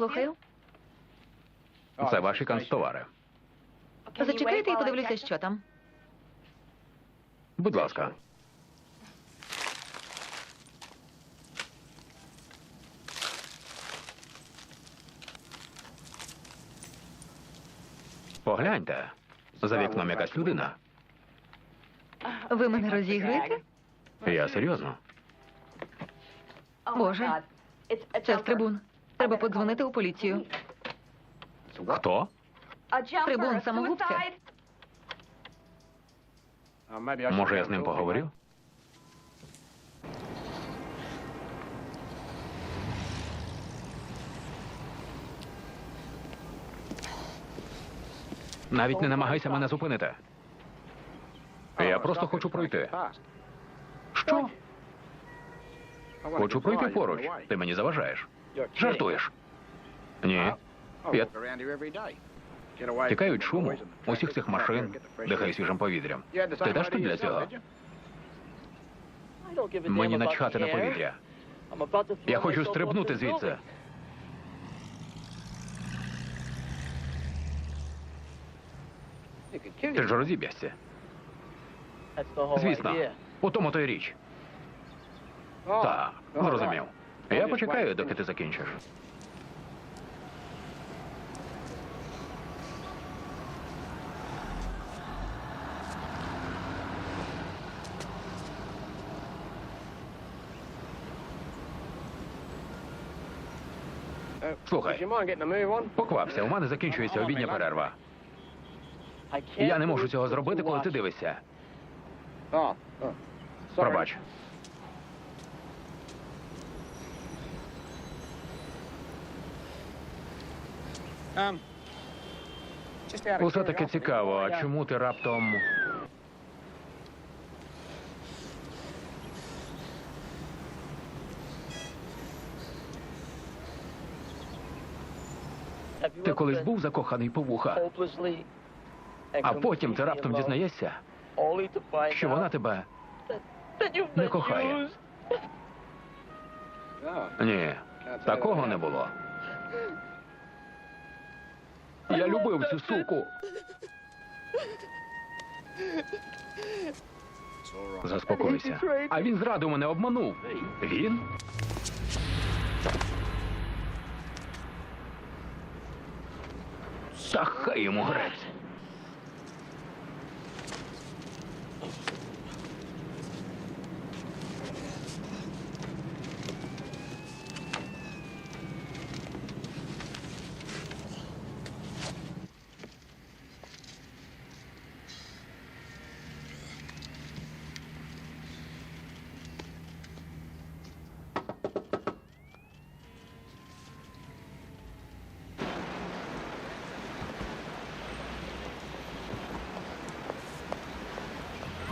Слухаю. Це ваші канцтовари. Зачекайте і подивлюся, що там. Будь ласка. Погляньте. За вікном якась людина. Ви мене розігруєте? Я серйозно. Боже, це з трибун. Треба подзвонити у поліцію. Хто? Трибун самогубця. Може, я з ним поговорю? Навіть не намагайся мене зупинити. Я просто хочу пройти. Що? Хочу пройти поруч. Ти мені заважаєш. Жартуєш? Ні. Я тікаю від шуму, усіх цих машин, дихаю свіжим повітрям. Ти теж тут для цього? Мені начхати на повітря. Я хочу стрибнути звідси. Ти ж розіб'єшся. Звісно. У тому то й річ. Так, зрозумів. Я почекаю, доки ти закінчиш. Слухай, поквапся, у мене закінчується обідня перерва. Я не можу цього зробити, коли ти дивишся. Пробач. Усе таки цікаво, а чому ти раптом. Ти колись був закоханий по вуха, а потім ти раптом дізнаєшся, що вона тебе не кохає. Ні, такого не було. Я любив цю суку. Заспокойся. А він зраду мене обманув. Він? Та хай йому грець.